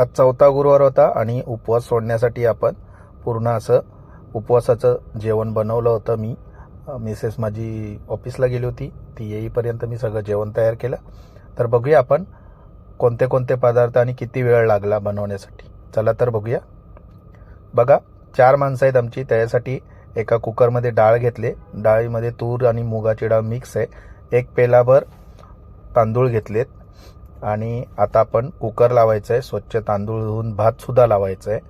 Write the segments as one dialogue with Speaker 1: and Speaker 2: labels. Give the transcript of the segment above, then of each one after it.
Speaker 1: आज चौथा गुरुवार होता आणि उपवास सोडण्यासाठी आपण पूर्ण असं उपवासाचं जेवण बनवलं होतं मी. मिसेस माझी ऑफिसला गेली होती. ती येईपर्यंत मी सगळं जेवण तयार केलं. तर बघूया आपण कोणते कोणते पदार्थ आणि किती वेळ लागला बनवण्यासाठी. चला तर बघूया. बघा चार माणसं आहेत आमची. त्याच्यासाठी एका कुकरमध्ये डाळ घेतले. डाळीमध्ये तूर आणि मुगाची डाळ मिक्स आहे. एक पेलाभर तांदूळ घेतलेत. आणि आता आपण कुकर लावायचं आहे स्वच्छ तांदूळ धुवून भातसुद्धा लावायचं आहे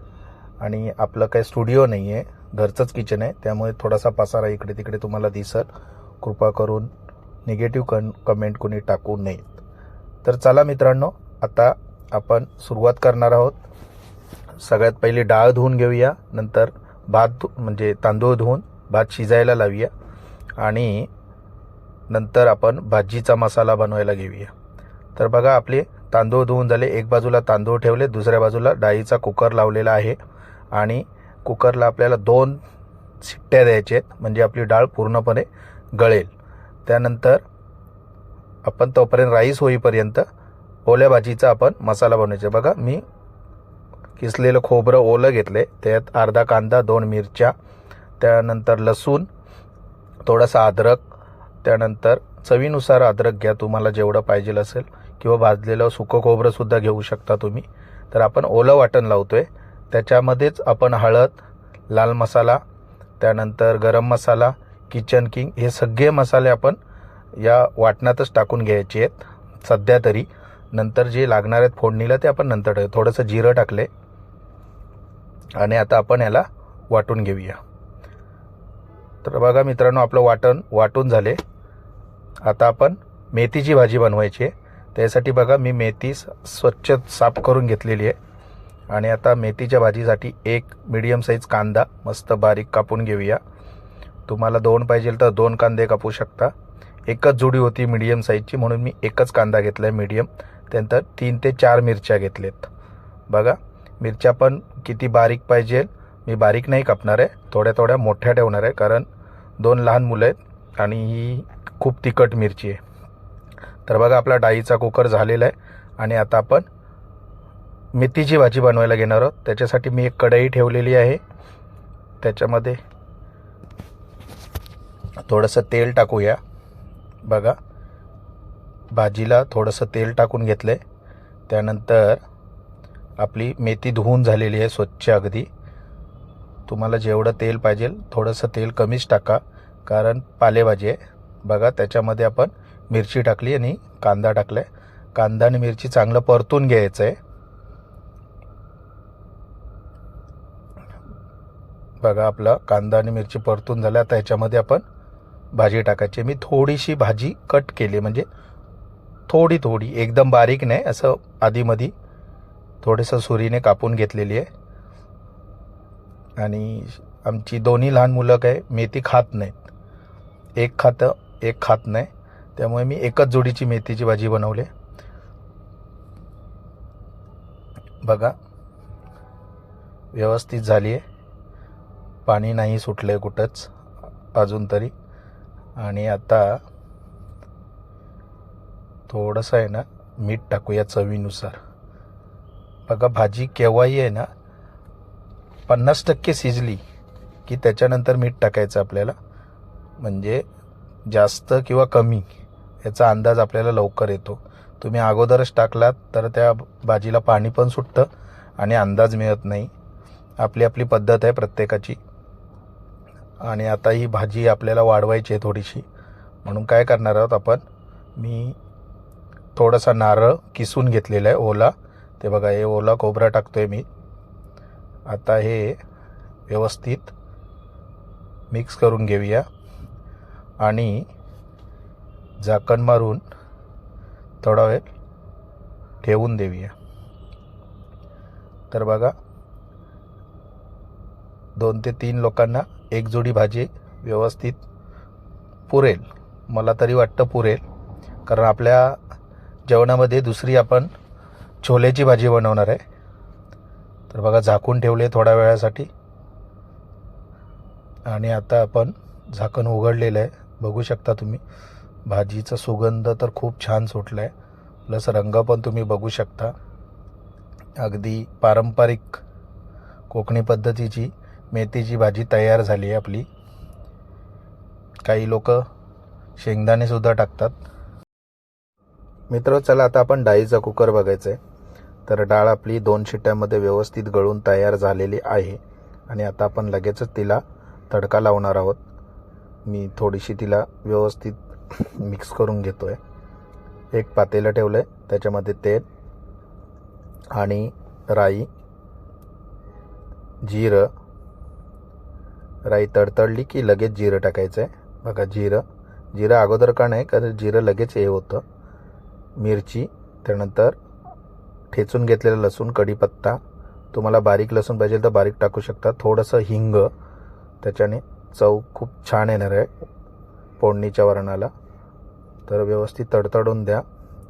Speaker 1: आणि आपलं काही स्टुडिओ नाही आहे घरचंच किचन आहे त्यामुळे थोडासा पसारा इकडे तिकडे तुम्हाला दिसत कृपा करून निगेटिव्ह कन कमेंट कोणी टाकू नयेत. तर चला मित्रांनो आता आपण सुरुवात करणार आहोत. सगळ्यात पहिली डाळ धुवून घेऊया नंतर भात धु म्हणजे तांदूळ धुवून भात शिजायला लावूया. आणि नंतर आपण भाजीचा मसाला बनवायला घेऊया. तर बघा आपले तांदूळ धुवून झाले. एक बाजूला तांदूळ ठेवले दुसऱ्या बाजूला डाळीचा कुकर लावलेला आहे. आणि कुकरला आपल्याला दोन शिट्ट्या द्यायच्या आहेत. म्हणजे आपली डाळ पूर्णपणे गळेल. त्यानंतर आपण तोपर्यंत राईस होईपर्यंत ओल्या भाजीचा आपण मसाला बनवायचा. बघा मी किसलेलं खोबरं ओलं घेतलं आहे त्यात अर्धा कांदा दोन मिरच्या त्यानंतर लसूण थोडासा अद्रक त्यानंतर चवीनुसार अद्रक घ्या. तुम्हाला जेवढं पाहिजे असेल. किंवा भाजलेलं सुकं खोबरंसुद्धा घेऊ शकता तुम्ही. तर आपण ओलं वाटण लावतो आहे त्याच्यामध्येच आपण हळद लाल मसाला त्यानंतर गरम मसाला किचन किंग हे सगळे मसाले आपण या वाटणातच टाकून घ्यायचे आहेत. सध्या तरी. नंतर जे लागणार आहेत फोडणीला ते आपण नंतर टाकू. थोडंसं जिरं टाकले. आणि आता आपण याला वाटून घेऊया. तर बघा मित्रांनो आपलं वाटण वाटून झाले. आता आपण मेथीची भाजी बनवायची आहे. त्यासाठी बघा मी मेथी स्वच्छ साफ करून घेतलेली आहे. आणि आता मेथीच्या भाजीसाठी एक मीडियम साईज कांदा मस्त बारीक कापून घेऊया. तुम्हाला दोन पाहिजे तर दोन कांदे कापू शकता. एकच जुडी होती मीडियम साईजची म्हणून मी एकच कांदा घेतला आहे मीडियम त्यानंतर तीन ते चार मिरच्या घेतलेत. बघा मिरच्या पण किती बारीक पाहिजे. मी बारीक नाही कापणार आहे थोड्या थोड्या मोठ्या ठेवणार आहे कारण दोन लहान मुलं आहेत आणि ही खूप तिखट मिरची आहे. तर बघा आपला डाळीचा कुकर झालेला आहे आणि आता आपण मेथीची भाजी बनवायला घेणार आहोत. त्याच्यासाठी मी एक कढई ठेवलेली आहे. त्याच्यामध्ये थोडंसं तेल टाकूया. बघा भाजीला थोडंसं तेल टाकून घेतलं आहे त्यानंतर आपली मेथी धुवून झालेली आहे स्वच्छ अगदी. तुम्हाला जेवढं तेल पाहिजे थोडंसं तेल कमीच टाका कारण पालेभाजी आहे. बघा त्याच्यामध्ये आपण मिरची टाकली आणि कांदा टाकला आहे कांदा आणि मिरची चांगलं परतून घ्यायचं आहे बघा आपला कांदा आणि मिरची परतून झाला. आता ह्याच्यामध्ये आपण भाजी टाकायची. मी थोडीशी भाजी कट केली. म्हणजे थोडी थोडी. एकदम बारीक नाही. असं आधीमधी थोडंसं सुरीने कापून घेतलेली आहे. आणि आमची दोन्ही लहान मुलं काय मेथी खात नाहीत. एक खातं एक खात नाही. त्यामुळे मी एकच जोडीची मेथीची भाजी बनवली. बघा. व्यवस्थित झाली आहे. पाणी नाही सुटलं आहे कुठंच अजून तरी. आणि आता थोडंसं आहे ना मीठ टाकूया चवीनुसार. बघा भाजी केव्हाही आहे ना पन्नास टक्के शिजली की त्याच्यानंतर मीठ टाकायचं आपल्याला. म्हणजे जास्त किंवा कमी. याचा अंदाज आपल्याला लवकर येतो. तुम्ही अगोदरच टाकलात तर त्या भाजीला पाणी पण सुटतं आणि अंदाज मिळत नाही. आपली आपली पद्धत आहे प्रत्येकाची. आणि आता ही भाजी आपल्याला वाढवायची आहे थोडीशी. म्हणून काय करणार आहोत आपण? मी थोडासा नारळ किसून घेतलेला आहे ओला. ते बघा हे ओला खोबरा आहे मी. आता हे व्यवस्थित मिक्स करून घेऊया. आणि झाकण मारून थोडा वेळ ठेवून देऊया. तर बघा दोन ते तीन लोकांना एक जोडी भाजी व्यवस्थित पुरेल. मला तरी वाटतं पुरेल. कारण आपल्या जेवणामध्ये दुसरी आपण छोल्याची भाजी बनवणार आहे. तर बघा झाकून ठेवले थोड्या वेळासाठी. आणि आता आपण झाकण उघडलेलं आहे. बघू शकता तुम्ही. भाजीचा सुगंध तर खूप छान सुटला आहे प्लस रंग पण तुम्ही बघू शकता. अगदी पारंपरिक कोकणी पद्धतीची मेथीची भाजी तयार झाली आहे आपली. काही लोक शेंगदाणेसुद्धा टाकतात. मित्र चला आता आपण डाळीचा कुकर बघायचा आहे तर डाळ आपली दोन शिट्ट्यामध्ये व्यवस्थित गळून तयार झालेली आहे. आणि आता आपण लगेचच तिला तडका लावणार आहोत. मी थोडीशी तिला व्यवस्थित मिक्स करून घेतो आहे एक पातेलं ठेवलं आहे त्याच्यामध्ये तेल आणि राई जिरं. राई तडतडली की लगेच जिरं टाकायचं आहे बघा जिरं. जिरं अगोदर का नाही कारण जिरं लगेच हे होतं. मिरची त्यानंतर ठेचून घेतलेलं लसूण कढीपत्ता. तुम्हाला बारीक लसूण पाहिजे तर बारीक टाकू शकता. थोडंसं हिंग. त्याच्याने चव खूप छान येणार आहे. फोडणीच्या वरणाला. तर व्यवस्थित तडतडून द्या.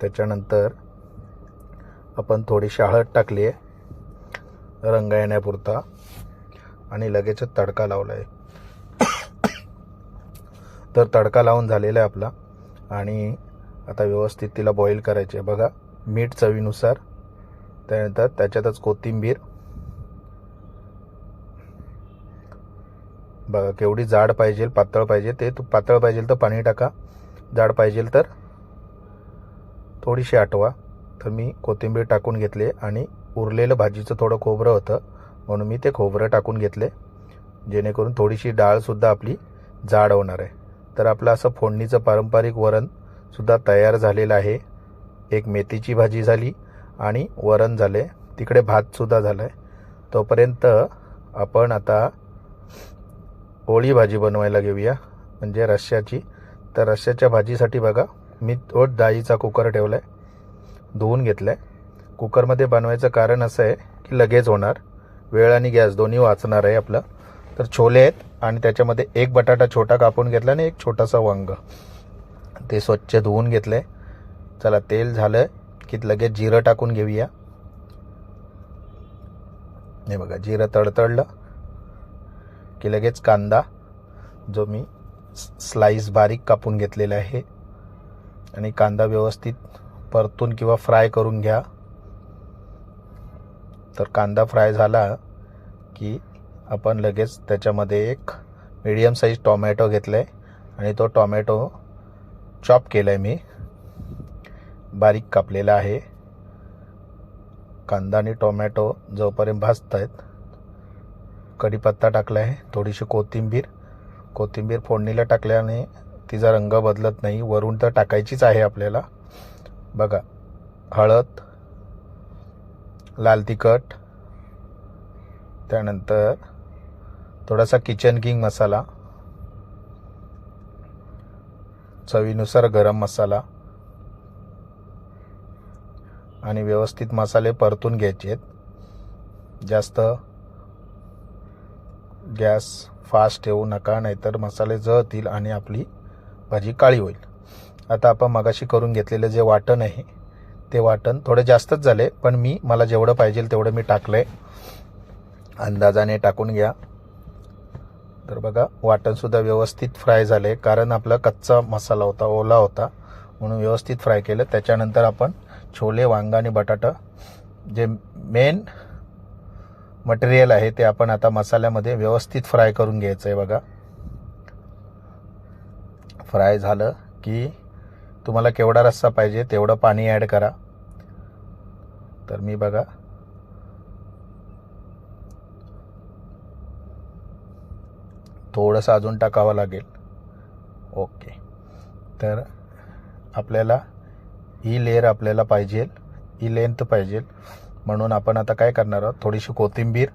Speaker 1: त्याच्यानंतर आपण थोडीशी हळद टाकली आहे. रंग येण्यापुरता. आणि लगेचच तडका लावला आहे तर तडका लावून झालेला आहे आपला. आणि आता व्यवस्थित तिला बॉईल करायचे आहे. बघा मीठ चवीनुसार. त्यानंतर त्याच्यातच कोथिंबीर. बघा केवढी जाड पाहिजे पातळ पाहिजे ते तू पातळ पाहिजे तर पाणी टाका. जाड पाहिजे तर थोडीशी आठवा. तर मी कोथिंबीर टाकून घेतली आणि उरलेलं भाजीचं थोडं खोबरं होतं म्हणून मी ते खोबरं टाकून घेतले. जेणेकरून थोडीशी डाळसुद्धा आपली जाड होणार आहे. तर आपलं असं फोडणीचं पारंपरिक वरणसुद्धा तयार झालेलं आहे. एक मेथीची भाजी झाली आणि वरण झाले तिकडे भातसुद्धा झालं आहे तोपर्यंत आपण आता पोळी भाजी बनवायला घेऊया. म्हणजे रश्श्याची. तर रश्श्याच्या भाजीसाठी बघा मी तो डाळीचा कुकर ठेवला आहे धुवून घेतला आहे कुकरमध्ये बनवायचं कारण असं आहे की लगेच होणार. वेळ आणि गॅस दोन्ही वाचणार आहे आपलं. तर छोले आहेत आणि त्याच्यामध्ये एक बटाटा छोटा कापून घेतला आणि एक छोटासा वांग. ते स्वच्छ धुवून घेतले चला तेल झालं की लगेच जिरं टाकून घेऊया. हे बघा जिरं तडतडलं की लगेच कांदा जो मी स्लाईस बारीक कापून घेतलेला आहे आणि कांदा व्यवस्थित परतून किंवा फ्राय करून घ्या. तर कांदा फ्राय झाला की आपण लगेच त्याच्यामध्ये एक मिडियम साईज टॉमॅटो घेतला आहे आणि तो टॉमॅटो चॉप केला आहे मी. बारीक कापलेला आहे. कांदा आणि टोमॅटो जोपर्यंत भाजत आहेत कढीपत्ता टाकला आहे. थोडीशी कोथिंबीर. कोथिंबीर फोडणीला टाकल्याने तिचा रंग बदलत नाही. वरून तर टाकायचीच आहे आपल्याला. बघा. हळद लाल तिखट त्यानंतर थोडासा किचन किंग मसाला चवीनुसार गरम मसाला आणि व्यवस्थित मसाले परतून घ्यायचे आहेत. जास्त गॅस फास्ट ठेवू नका नाहीतर मसाले जळतील आणि आपली भाजी काळी होईल. आता आपण मगाशी करून घेतलेलं जे वाटण आहे ते वाटण थोडे जास्तच झाले पण मी मला जेवढं पाहिजे तेवढं मी टाकलं आहे अंदाजाने टाकून घ्या. तर बघा वाटणसुद्धा व्यवस्थित फ्राय झाले कारण आपला कच्चा मसाला होता ओला होता म्हणून व्यवस्थित फ्राय केलं. त्याच्यानंतर आपण छोले वांगा आणि बटाटा जे मेन मटेरियल आहे ते आपण आता मसाल्यामध्ये व्यवस्थित फ्राय करून घ्यायचं आहे बघा. फ्राय झालं की तुम्हाला केवढा रस्सा पाहिजे तेवढं पाणी ॲड करा. तर मी बघा. थोडंसं अजून टाकावं लागेल. ओके तर आपल्याला ही लेअर आपल्याला पाहिजे. ही लेंथ पाहिजे. म्हणून आपण आता काय करणार आहोत? थोडीशी कोथिंबीर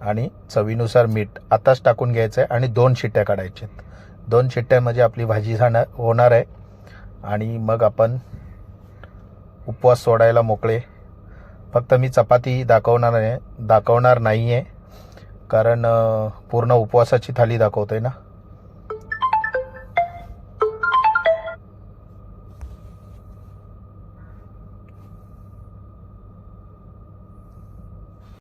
Speaker 1: आणि चवीनुसार मीठ आताच टाकून घ्यायचं आहे आणि दोन शिट्ट्या काढायच्यात दोन शिट्ट्यामध्ये आपली भाजी जाणार होणार आहे. आणि मग आपण उपवास सोडायला मोकळे. फक्त मी चपाती दाखवणार आहे दाखवणार नाही आहे कारण पूर्ण उपवासाची थाली दाखवते ना?